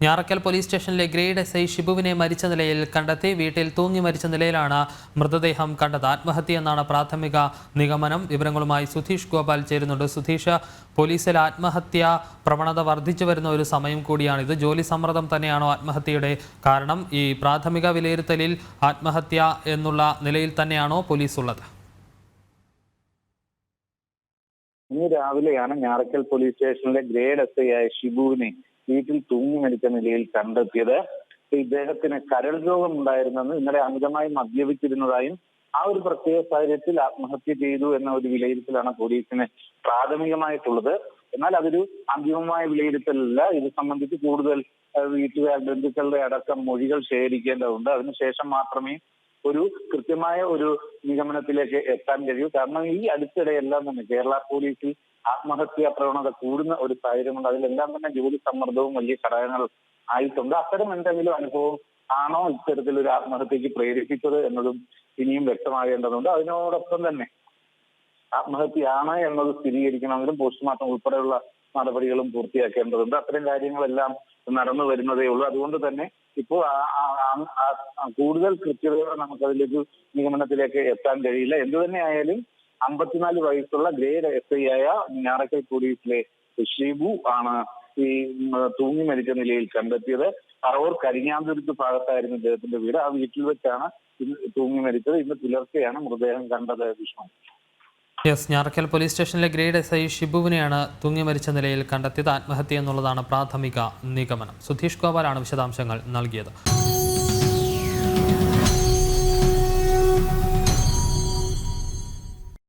Njarakkal police സ്റ്റേഷനിലെ grade S I ഷിബുവിനെ മരിച്ച നിലയിൽ കണ്ടെത്തി വീട്ടിൽ തൂങ്ങി മരിച്ച നിലയിലാണ് മൃതദേഹം കണ്ടത്. ആത്മഹത്യ എന്നാണ് പ്രാഥമിക നിഗമനം. വിവരങ്ങളുമായി സുധീഷ് ഗോപാൽ ചേരുന്നുണ്ട്. സുധീഷ് പോലീസിൽ ആത്മഹത്യ പ്രവണത വർദ്ധിച്ചു വരുന്ന ഒരു സമയം കൂടിയാണിത്. ജോലി സമ്മർദ്ദം തന്നെയാണോ ആത്മഹത്യയുടെ കാരണം? ഈ പ്രാഥമിക വിലയിരുത്തലിൽ ആത്മഹത്യ എന്നുള്ള നിലയിൽ തന്നെയാണോ പോലീസ് ഉള്ളത് ഇന്ന് രാവിലെയാണ് ഞാറക്കൽ പോലീസ് സ്റ്റേഷനിലെ ഗ്രേഡ് എസ് ഐ ആയ ഷിബുവിനെ വീട്ടിൽ തൂങ്ങി മരിച്ച നിലയിൽ കണ്ടെത്തിയത്. ഇദ്ദേഹത്തിന് കരൾ രോഗം ഉണ്ടായിരുന്നെന്ന് ഇന്നലെ അമിതമായി മദ്യപിച്ചിരുന്നതായും ആ ഒരു പ്രത്യേക സാഹചര്യത്തിൽ ആത്മഹത്യ ചെയ്തു എന്ന ഒരു വിലയിരുത്തലാണ് പോലീസിന് പ്രാഥമികമായിട്ടുള്ളത്. എന്നാൽ അതൊരു അന്തിമമായ വിലയിരുത്തലല്ല. ഇത് സംബന്ധിച്ച് കൂടുതൽ വീട്ടുകാർ ബന്ധുക്കളുടെ അടക്കം മൊഴികൾ ശേഖരിക്കേണ്ടതുണ്ട്. അതിനുശേഷം മാത്രമേ ഒരു കൃത്യമായ ഒരു നിഗമനത്തിലേക്ക് എത്താൻ കഴിയൂ. കാരണം ഈ അടുത്തിടെയെല്ലാം തന്നെ കേരള പോലീസിൽ ആത്മഹത്യാ പ്രവണത കൂടുന്ന ഒരു സാഹചര്യമുണ്ട്. അതിലെല്ലാം തന്നെ ജോലി സമ്മർദ്ദവും വലിയ ഘടകങ്ങൾ ആയിട്ടുണ്ട്. അത്തരം എന്തെങ്കിലും അനുഭവം ആണോ ഇത്തരത്തിലൊരു ആത്മഹത്യക്ക് പ്രേരിപ്പിച്ചത് എന്നതും ഇനിയും വ്യക്തമാകേണ്ടതുണ്ട്. അതിനോടൊപ്പം തന്നെ ആത്മഹത്യയാണ് എന്നത് സ്ഥിരീകരിക്കണമെങ്കിലും പോസ്റ്റ്മോർട്ടം ഉൾപ്പെടെയുള്ള നടപടികളും പൂർത്തിയാക്കേണ്ടതുണ്ട്. അത്തരം കാര്യങ്ങളെല്ലാം നടന്നു വരുന്നതേ ഉള്ളൂ. അതുകൊണ്ട് തന്നെ ഇപ്പോൾ കൂടുതൽ കൃത്യതയോടെ നമുക്കതിലേക്ക് നിഗമനത്തിലേക്ക് എത്താൻ കഴിയില്ല. എന്തു തന്നെ ആയാലും അമ്പത്തിനാല് വയസ്സുള്ള ഗ്രേഡ് എസ് ഐ ആയ ഞാറക്കൽ പോലീസിലെ ഷിബു ആണ് ഈ തൂങ്ങി മരിച്ച നിലയിൽ കണ്ടെത്തിയത്. പറവൂർ കരിഞ്ഞാന്തുരുത്ത് ഭാഗത്തായിരുന്നു ഇദ്ദേഹത്തിന്റെ വീട്. ആ വീട്ടിൽ വെച്ചാണ് തൂങ്ങി മരിച്ചത്. ഇന്ന് പുലർച്ചെയാണ് മൃതദേഹം കണ്ടത് വിഷ്ണു. യെസ് ഞാറക്കൽ പോലീസ് സ്റ്റേഷനിലെ ഗ്രേഡ് എസ് ഐ ഷിബുവിനെയാണ് തൂങ്ങി മരിച്ച നിലയിൽ കണ്ടെത്തിയത്. ആത്മഹത്യ എന്നുള്ളതാണ് പ്രാഥമിക നിഗമനം. സുധീഷ് ഗോപാലാണ് വിശദാംശങ്ങൾ നൽകിയത്.